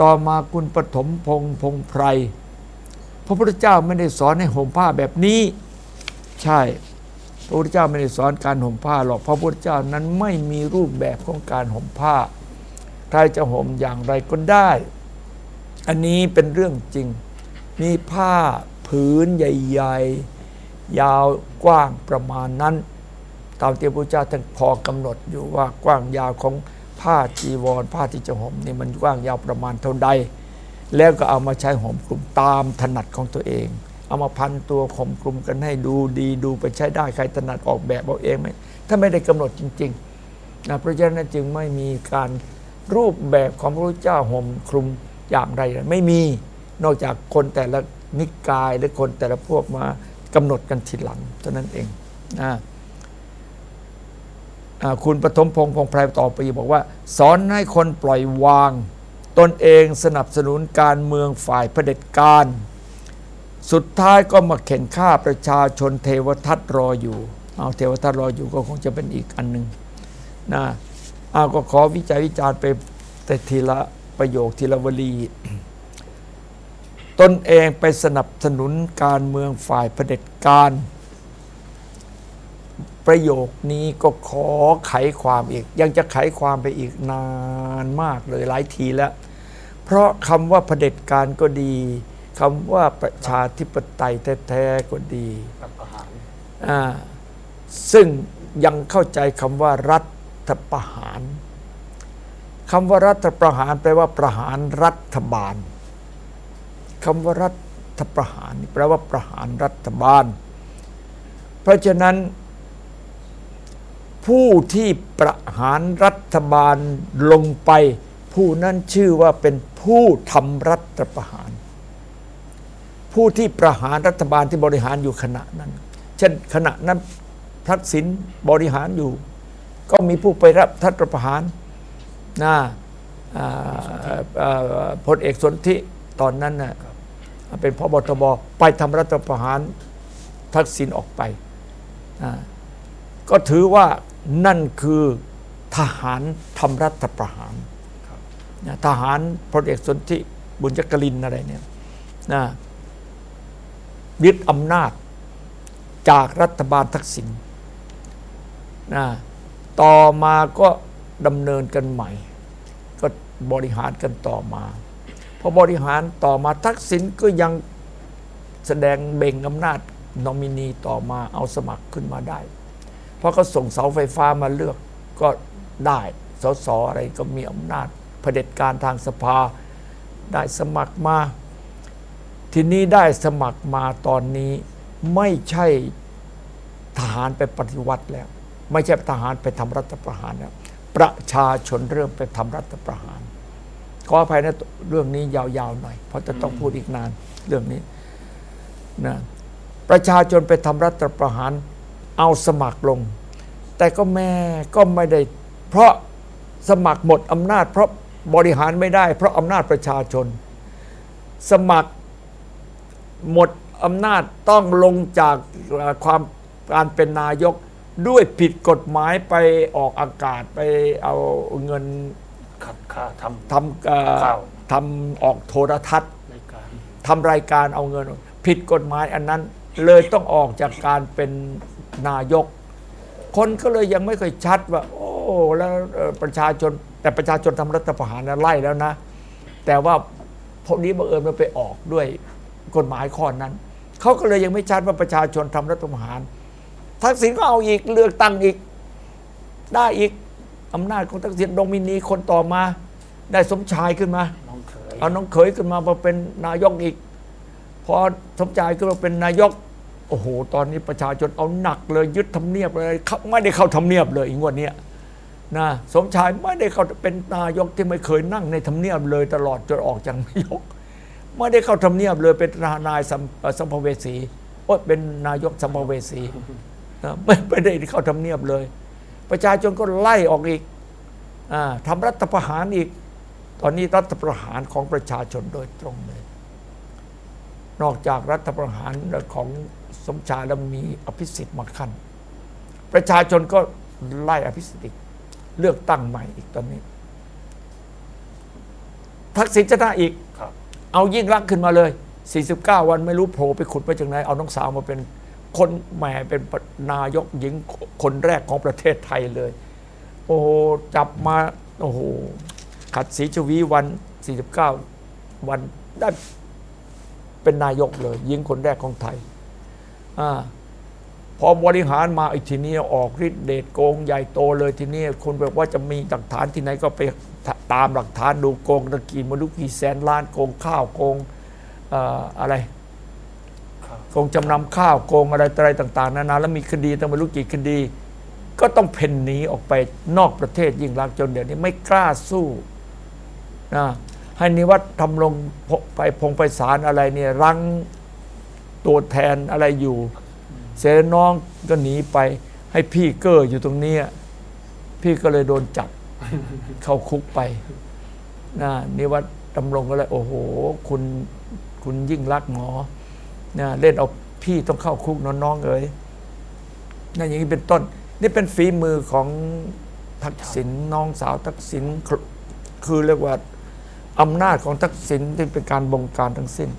ต่อมาคุณปฐมพงษ์พงไพรพระพุทธเจ้าไม่ได้สอนให้ห่มผ้าแบบนี้ ใช่ พระพุทธเจ้าไม่ได้สอนการห่มผ้าหรอกพระพุทธเจ้านั้นไม่มีรูปแบบของการห่มผ้า ใครจะห่มอย่างไรก็ได้ อันนี้เป็นเรื่องจริง มีผ้าผืนใหญ่ ๆ ยาวกว้างประมาณนั้น ตามที่พระพุทธเจ้าท่านพอกำหนดอยู่ว่ากว้างยาวของ ผ้าจีวร ผ้าที่จะห่มนี่มันกว้างยาวประมาณเท่าใด แล้วก็เอามาใช้ห่มคลุมตามถนัดของตัวเอง เอามาพันตัวห่มคลุมกันให้ดูดีดูไปใช้ได้ใครถนัดออกแบบเอาเองไหมถ้าไม่ได้กำหนดจริงๆนะเพราะฉะนั้นจึงไม่มีการรูปแบบของพระพุทธเจ้าห่มคลุมอย่างไรเลยไม่มีนอกจากคนแต่ละนิกายหรือคนแต่ละพวกมากำหนดกันทีหลังเท่านั้นเองนะ คุณปฐมพงษ์พงษ์ไพรต่อไปบอกว่า สอนให้คนปล่อยวาง ตนเองสนับสนุนการเมืองฝ่ายเผด็จการ สุดท้ายก็มาเข็นฆ่าประชาชนเทวทัตรออยู่เอาเทวทัตรออยู่ก็คงจะเป็นอีกอันหนึ่งนะเอาก็ขอวิจัยวิจารณ์ไปแต่ทีละประโยคทีละวลี ตนเองไปสนับสนุนการเมืองฝ่ายเผด็จการ ประโยคนี้ก็ขอไขความอีก ยังจะไขความไปอีกนานมากเลยหลายทีแล้ว เพราะคำว่าเผด็จการก็ดีคำว่าประชาธิปไตยแท้ๆก็ดีรัฐประหารอ่าซึ่งยังเข้าใจคำว่ารัฐประหารคำว่ารัฐประหารแปลว่าประหารรัฐบาลคำว่ารัฐประหารแปลว่าประหารรัฐบาล เพราะฉะนั้น ผู้ที่ประหารรัฐบาลลงไป ผู้นั้นชื่อว่าเป็นผู้ทำรัฐประหาร ผู้ที่ประหารรัฐบาลที่บริหารอยู่ขณะนั้น เช่นขณะนั้นทักษิณบริหารอยู่ ก็มีผู้ไปรับรัฐประหารนะอ่าอ่าพลเอกสนธิตอนนั้นน่ะเป็นพบทบไปทำรัฐประหารทักษิณออกไป ก็ถือว่า นั่นคือทหารทำรัฐประหารนะทหารพลเอกสนธิบุญยกลินอะไรเนี่ยนะยึดอำนาจจากรัฐบาลทักษิณนะต่อมาก็ดำเนินกันใหม่ ก็บริหารกันต่อมาพอบริหารต่อมาทักษิณก็ยังแสดงเบ่งอำนาจนอมินีต่อมาเอาสมัครขึ้นมาได้ เพราะเขาส่งเสาไฟฟ้ามาเลือกก็ได้สสอะไรก็มีอำนาจเผด็จการทางสภาได้สมัครมา ทีนี้ได้สมัครมาตอนนี้ไม่ใช่ทหารไปปฏิวัติแล้ว ไม่ใช่ทหารไปทำรัฐประหารแล้วประชาชนเริ่มไปทำรัฐประหาร ขออภัยนะเรื่องนี้ยาวๆหน่อย เพราะจะต้องพูดอีกนานเรื่องนี้นะประชาชนไปทำรัฐประหาร เอาสมัครลง แต่ก็แม่ก็ไม่ได้ เพราะสมัครหมดอำนาจ เพราะบริหารไม่ได้ เพราะอำนาจประชาชน สมัครหมดอำนาจต้องลงจากเอ่อความการเป็นนายกด้วยผิดกฎหมายไปออกอากาศไปเอาเงินขัดค่าททำเอ่อข่าวทำออกโทรทัศน์ำในการทำรายการเอาเงิน ผิดกฎหมายอันนั้นเลยต้องออกจากการเป็น นายก คนก็เลยยังไม่เคยชัดว่า โอ้แล้วประชาชนแต่ประชาชนทำรัฐประหารนะไล่แล้วนะ แต่ว่าพวกนี้บังเอิญมันไปออกด้วยกฎหมายข้อนั้นเขาก็เลยยังไม่ชัดว่าประชาชนทำรัฐประหารทักษิณก็เอาอีกเลือกตั้งอีก ได้อีกอำนาจของทักษิณโดมินีคนต่อมา ได้สมชายขึ้นมาเอาน้องเขยขึ้นมามาเป็นนายกอีก พอสมชายขึ้นมาเป็นนายก โอ้โห ตอนนี้ประชาชนเอาหนักเลยยึดทำเนียบเลยเขาไม่ได้เข้าทำเนียบเลยอีกวดเนี้นะสมชายไม่ได้เข้าเป็นนายกที่ไม่เคยนั่งในทำเนียบเลยตลอดจนออกจากนายก ไม่ได้เข้าทำเนียบเลยเป็นนายสัมเอ่อสัมภเวสีโอ้เป็นนายกสัมภเวสีนะไม่ไม่ได้เข้าทำเนียบเลย ประชาชนก็ไล่ออกอีกอาทำรัฐประหารอีก ตอนนี้รัฐประหารของประชาชนโดยตรงเลย นอกจากรัฐประหารของ สมชายแล้วมีอภิสิทธิ์มาขั้น ประชาชนก็ไล่อภิสิทธิ์อีกเลือกตั้งใหม่อีกตอนนี้ททักษิณชนะอีกครับเอายิ่งรักษณ์ขึ้นมาเลย 49 วันไม่รู้โผล่ไปขุดไปจากไหน เอาน้องสาวมาเป็นคนแหมเป็นนายกหญิงคนแรกของประเทศไทยเลย โอ้โหจับมาโอ้โหขัดศรีชวีวัน 49 วันได้เป็นนายกเลยหญิงคนแรกของไทย อาพอบริหารมาอีกทีนี้ออกฤทธิ์เดชโกงใหญ่โตเลยทีนี้คนแบบว่าจะมีหลักฐานที่ไหนก็ไปตามหลักฐานดูโกงตะกี้ไมารู้กี่แสนล้านโกงข้าวโกงเอ่ออะไรครับโกงจำนำข้าวโกงอะไรต่ออะไรต่าง ๆนานาแล้วมีคดีตั้งไม่รู้กี่คดี ก็ต้องเพ่นหนีออกไปนอกประเทศยิ่งรักษณ์จนเดี๋ยวนี้ไม่กล้าสู้นะให้นิวัฒน์ทำลงไปพงไปศาลอะไรเนี่ยรั้ง ตัวแทนอะไรอยู่ เสร็จแล้วน้องก็หนีไป ให้พี่เก้ออยู่ตรงเนี้ยพี่ก็เลยโดนจับเข้าคุกไปนะนิวัฒน์ดำรงก็เลย โอ้โห คุณคุณยิ่งรักษณ์หมอนะเล่นเอาพี่ต้องเข้าคุกน้องๆเอ๋ยนั่นอย่างนี้เป็นต้น นี่เป็นฝีมือของทักษิณน้องสาวทักษิณคือคือเรียกว่าอำนาจของทักษิณที่เป็นการบงการทั้งสิ้น